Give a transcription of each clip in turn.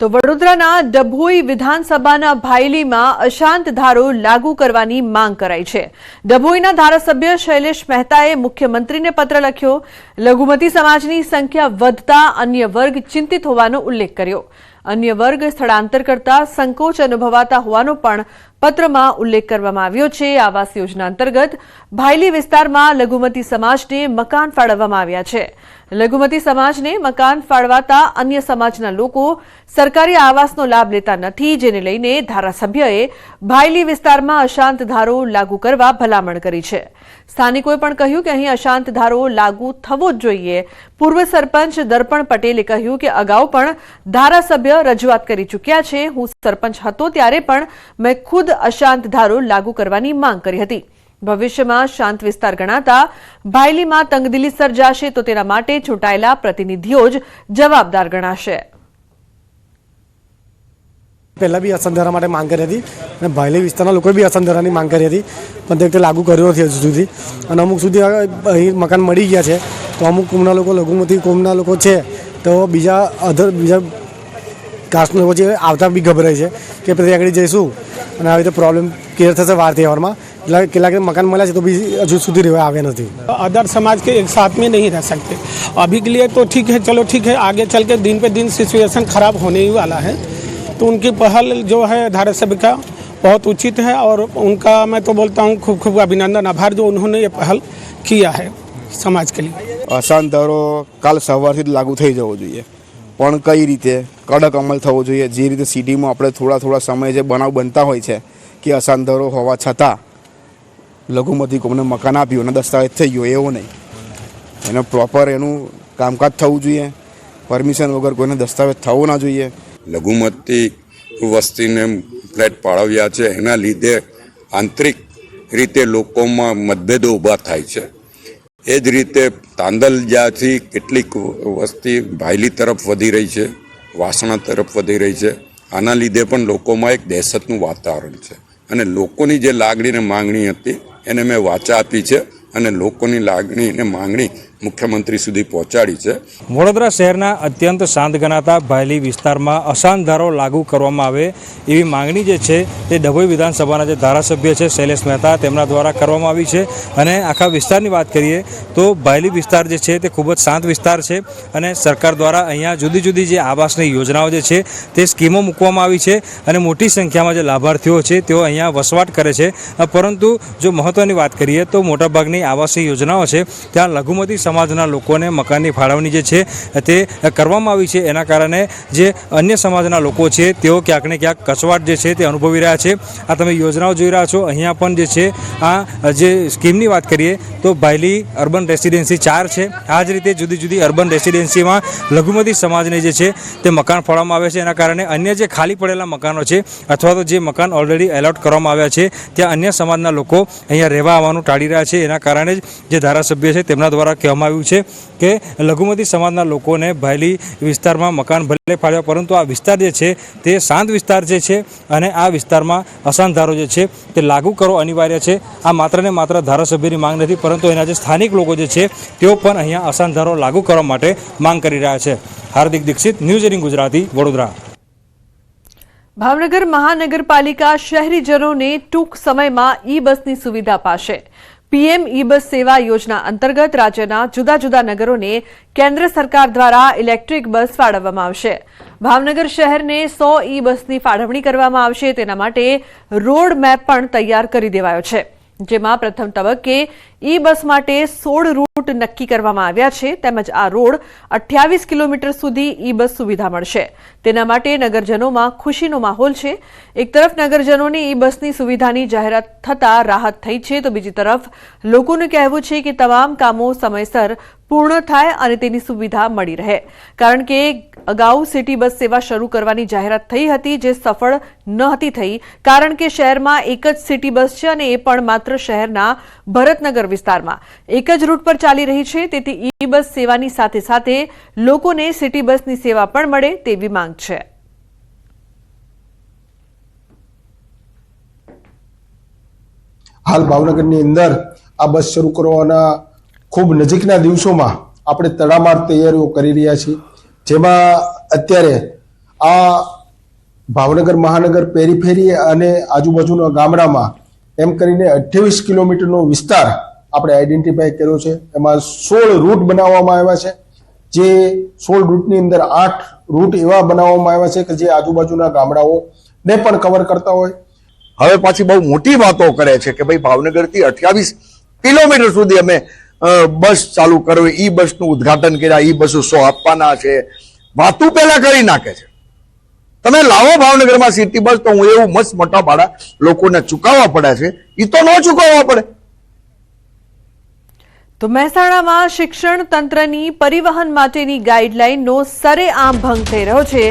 તો વડોદરાના ડભોઈ વિધાનસભાના ભાયલીમાં અશાંત ધારો લાગુ કરવાની માંગ કરાઈ છે. ડભોઈના ધારાસભ્ય શૈલેષ મહેતાએ મુખ્યમંત્રીને પત્ર લખ્યો. લઘુમતી સમાજની સંખ્યા વધતા અન્ય વર્ગ ચિંતિત હોવાનો ઉલ્લેખ કર્યો. અન્ય વર્ગ સ્થળાંતર કરતા સંકોચ અનુભવાતા હોવાનો પણ પત્રમાં ઉલ્લેખ કરવામાં આવ્યો છે. આવાસ યોજના અંતર્ગત ભાયલી વિસ્તારમાં લઘુમતી સમાજને મકાન ફાળવવામાં આવ્યા છે. લઘુમતી સમાજને મકાન ફાળવાતા અન્ય સમાજના લોકો સરકારી આવાસનો લાભ લેતા નથી, જેને લઈને ધારાસભ્યએ ભાયલી વિસ્તારમાં અશાંત ધારો લાગુ કરવા ભલામણ કરી છે. સ્થાનિકોએ પણ કહ્યું કે અહીં અશાંત ધારો લાગુ થવો જ જોઈએ. પૂર્વ સરપંચ દર્પણ પટેલે કહ્યું કે અગાઉ પણ ધારાસભ્ય રજૂઆત કરી ચૂક્યા છે. હું સરપંચ હતો ત્યારે પણ મેં ખુદ અશાંત ધારો લાગુ કરવાની માંગ કરી હતી. ભવિષ્યમાં શાંત વિસ્તાર ગણાતા ભાયલીમાં તંગદિલી સર્જાશે તો તેના માટે ચૂંટાયેલા પ્રતિનિધિઓ જ જવાબદાર ગણાશે. પહેલાં બી અસંધારા માટે માંગ કરી હતી અને ભાયલી વિસ્તારના લોકોએ બી અસંધારાની માંગ કરી હતી પણ તે વખતે લાગુ કર્યો નથી હજુ સુધી અને અમુક સુધી અહીં મકાન મળી ગયા છે તો અમુક કોમના લોકો લઘુમતી કોમના લોકો છે તો બીજા અધર બીજા કાસ્ટના લોકો છે આવતા બી ગભરાય છે કે પછી આગળ જઈશું અને આવી રીતે પ્રોબ્લેમ ક્લિયર થશે વાર તહેવારમાં એટલે કેટલાક મકાન મળ્યા છે તો બી હજુ સુધી રહેવા આવ્યા નથી अदर समाज के एक साथ में नहीं रह सकते अभी के लिए तो ठीक है चलो ठीक है आगे चल के दिन पे दिन सिचुएशन खराब होने ही वाला है तो उनकी पहल जो है धारासभ्य का बहुत उचित है और उनका मैं तो बोलता हूँ खूब खूब अभिनंदन आभार जो उन्होंने ये पहल किया है समाज के लिए અશાંત ધારો કાલ સવારથી જ લાગુ થઈ જવો જોઈએ પણ કઈ રીતે કડક અમલ થવો જોઈએ જે રીતે સિટીમાં આપણે થોડા થોડા સમય જે બનાવ બનતા હોય છે કે અશાંત ધારો હોવા છતાં લઘુમતી કોમને મકાન આપ્યું અને દસ્તાવેજ થઈ ગયો એવો નહીં એને પ્રોપર એનું કામકાજ થવું જોઈએ પરમિશન વગર કોઈને દસ્તાવેજ થવો ના જોઈએ લઘુમતી વસ્તીને ફ્લેટ ફાળવ્યા છે. એના લીધે આંતરિક રીતે લોકોમાં મતભેદો ઊભા થાય છે. એ જ રીતે તાંદલજાથી કેટલીક વસ્તી ભાયલી તરફ વધી રહી છે, વાસણા તરફ વધી રહી છે. આના લીધે પણ લોકોમાં એક દહેશતનું વાતાવરણ છે. અને લોકોની જે લાગણી અને માંગણી હતી એને મેં વાચા આપી છે. અને લોકોની લાગણી અને માંગણી મુખ્યમંત્રી સુધી પહોંચાડી છે. વડોદરા શહેરના અત્યંત શાંત ગણાતા ભાયલી વિસ્તારમાં અશાંત ધારો લાગુ કરવામાં આવે એવી માંગણી જે છે તે ડભોઈ વિધાનસભાના જે ધારાસભ્ય છે શૈલેષ મહેતા તેમના દ્વારા કરવામાં આવી છે. અને આખા વિસ્તારની વાત કરીએ તો ભાયલી વિસ્તાર જે છે તે ખૂબ જ શાંત વિસ્તાર છે અને સરકાર દ્વારા અહીંયા જુદી જુદી જે આવાસની યોજનાઓ જે છે તે સ્કીમો મૂકવામાં આવી છે અને મોટી સંખ્યામાં જે લાભાર્થીઓ છે તેઓ અહીંયા વસવાટ કરે છે. પરંતુ જો મહત્ત્વની વાત કરીએ તો મોટાભાગની આવાસની યોજનાઓ છે, ત્યાં લઘુમતી સમાજના લોકોને મકાનની ફાળવણી જે છે, તે કરવામાં આવી છે. એના કારણે જે અન્ય સમાજના લોકો છે, તેઓ ક્યાંક ને ક્યાંક કચવાટ જે છે, તે અનુભવી રહ્યા છે. આ તમે યોજનાઓ જોઈ રહ્યા છો. અહીંયા પણ જે છે, આ જે સ્કીમની વાત કરીએ, તો ભાયલી અર્બન રેસિડેન્સી ચાર છે. આ જ રીતે જુદી જુદી અર્બન રેસિડેન્સીમાં લઘુમતી સમાજને જે છે, તે મકાન ફાળવામાં આવે છે. એના કારણે અન્ય જે ખાલી પડેલા મકાનો છે, અથવા તો જે મકાન ઓલરેડી એલોટ કરવામાં આવ્યા છે, ત્યાં અન્ય સમાજના લોકો અહીંયા રહેવા આવવાનું ટાળી રહ્યા છે. એના કારણે જ જે ધારાસભ્ય છે તેમના દ્વારા કહેવામાં આવ્યું છે કે લઘુમતી સમાજના લોકોને ભાયલી વિસ્તારમાં મકાન ભલે ફાળવ્યા પરંતુ આ વિસ્તાર જે છે તે શાંત વિસ્તાર જે છે અને આ વિસ્તારમાં અશાંત ધારો જે છે તે લાગુ કરવો અનિવાર્ય છે. આ માત્ર ને માત્ર ધારાસભ્યની માંગ નથી, પરંતુ એના જે સ્થાનિક લોકો જે છે તેઓ પણ અહીંયા અશાંત ધારો લાગુ કરવા માટે માંગ કરી રહ્યા છે. Hardik Dixit, news eighteen Gujarati, Vadodara. Bhavnagar મહાનગરપાલિકા શહેરીજનોને ટૂંક સમયમાં ઈ બસની સુવિધા પાશે પીએમ ઈ બસ સેવા યોજના અંતર્ગત રાજ્યના જુદા જુદા નગરોને કેન્દ્ર સરકાર દ્વારા ઇલેક્ટ્રિક બસ ફાળવવામાં આવશે. ભાવનગર શહેરને સો ઈ બસની ફાળવણી કરવામાં આવશે. તેના માટે રોડ મેપ પણ તૈયાર કરી દેવાયો છે. જેમાં પ્રથમ તબક્કે ઈ બસ માટે સોળ રૂટ નક્કી કરવામાં આવ્યા છે, તેમજ આ રોડ અઠ્યાવીસ કિલોમીટર સુધી ઈ બસ સુવિધા મળશે. તેના માટે નગરજનોમાં ખુશીનો માહોલ છે. એક તરફ નગરજનોને ઈ બસની સુવિધાની જાહેરાત થતાં રાહત થઈ છે, તો બીજી તરફ લોકોનું કહેવું છે કે તમામ કામો સમયસર પૂર્ણ થાય અને તેની સુવિધા મળી રહે. કારણ કે અગાઉ સિટી બસ સેવા શરૂ કરવાની જાહેરાત થઈ હતી, જે સફળ ન હતી થઈ. કારણ કે શહેરમાં એક જ સિટી બસ છે અને એ પણ માત્ર શહેરના ભરતનગર વિસ્તારમાં. એક જ રૂટ પર ચાલી રહી છે, તેથી ઈ બસ સેવાની સાથે સાથે લોકોને સિટી બસની સેવા પણ મળે તેવી માંગ છે. હાલ ભાવનગરની અંદર આ બસ શરૂ કરવાના ખૂબ નજીકના દિવસોમાં આપણે તડામાર તૈયારીઓ કરી રહ્યા છીએ. જેમાં અત્યારે આ ભાવનગર મહાનગર પેરીફેરી અને આજુબાજુના ગામડામાં એમ કરીને અઠ્યાવીસ કિલોમીટરનો વિસ્તાર આપણે આઈડેન્ટિફાય કર્યો છે. એમાં સોળ રૂટ બનાવવામાં આવ્યા છે. જે સોળ રૂટની અંદર આઠ રૂટ એવા બનાવવામાં આવ્યા છે કે જે આજુબાજુના ગામડાઓને પણ કવર કરતા હોય. હવે પાછી બહુ મોટી વાતો કરે છે કે ભાઈ ભાવનગરથી અઠ્યાવીસ કિલોમીટર સુધી અમે બસ ચાલુ કરવી. ઈ બસનું ઉદ્ઘાટન કર્યા, ઈ બસો સો આપવાના છે. વાતું પહેલા કરી નાખે છે. તમે લાવો ભાવનગરમાં સિટી બસ તો હું એવું મસ્ત મોટા ભાડા લોકોને ચૂકવવા પડે છે. એ તો ન ચૂકવવા પડે. તો મહેસાણામાં શિક્ષણ તંત્રની પરિવહન માટેની ગાઈડલાઈનનો સરેઆમ ભંગ થઈ રહ્યો છે.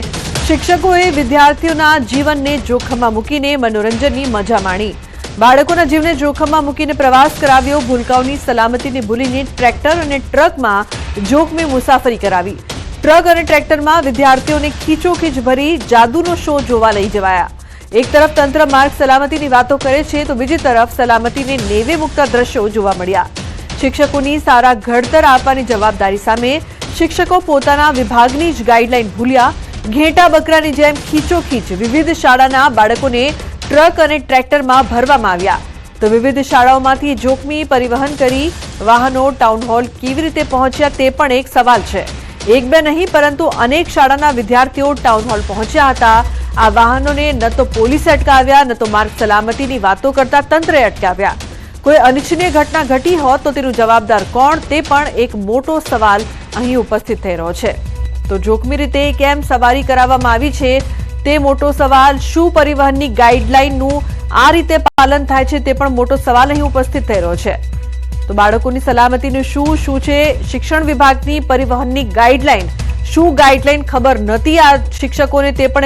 શિક્ષકોએ વિદ્યાર્થીઓના જીવનને જોખમમાં મૂકીને મનોરંજનની મજા માણી. બાળકોના જીવને જોખમમાં મૂકીને પ્રવાસ કરાવ્યો, ભૂલકાઓની સલામતીને ભૂલીને ટ્રેક્ટર અને ટ્રકમાં જોખમી મુસાફરી કરાવી. ટ્રક અને ટ્રેક્ટરમાં વિદ્યાર્થીઓને ખીચોખીચ ભરી જાદુનો શો જોવા લઈ જવાયા. એક તરફ તંત્ર માર્ગ સલામતીની વાતો કરે છે, તો બીજી તરફ સલામતીને નેવે મૂકતા દ્રશ્યો જોવા મળ્યા. શિક્ષકોની સારા ઘડતર આપવાની જવાબદારી સામે શિક્ષકો પોતાના વિભાગની જ ગાઈડલાઈન ભૂલ્યા. ઘેટા બકરાની જેમ ખીચોખીચ વિવિધ શાળાના બાળકોને ટ્રક અને ટ્રેક્ટરમાં ભરવામાં આવ્યા. તો વિવિધ શાળાઓમાંથી જોખમી પરિવહન કરી વાહનો ટાઉન હોલ કેવી રીતે પહોંચ્યા તે પણ એક સવાલ છે. એક બે નહીં, પરંતુ અનેક શાળાના વિદ્યાર્થીઓ ટાઉન હોલ પહોંચ્યા હતા. આ વાહનોને ન તો પોલીસે અટકાવ્યા, ન તો માર્ગ સલામતીની વાતો કરતા તંત્રે અટકાવ્યા. કોઈ અનિચ્છનીય ઘટના ઘટી હોત તો તેનું જવાબદાર કોણ તે પણ એક મોટો સવાલ અહીં ઉપસ્થિત થઈ રહ્યો છે. તો જોખમી રીતે કેમ સવારી કરાવવામાં આવી છે? તે મોટો સવાલ શું પરિવહનની ગાઈડલાઈનનું આ રીતે પાલન થાય છે તે પણ મોટો સવાલ અહીં ઉપસ્થિત થઈ રહ્યો છે. તો બાળકોની સલામતીનું શું શું છે? શિક્ષણ વિભાગની પરિવહનની ગાઈડલાઈન શું ગાઈડલાઈન ખબર નથી આ શિક્ષકોને તે પણ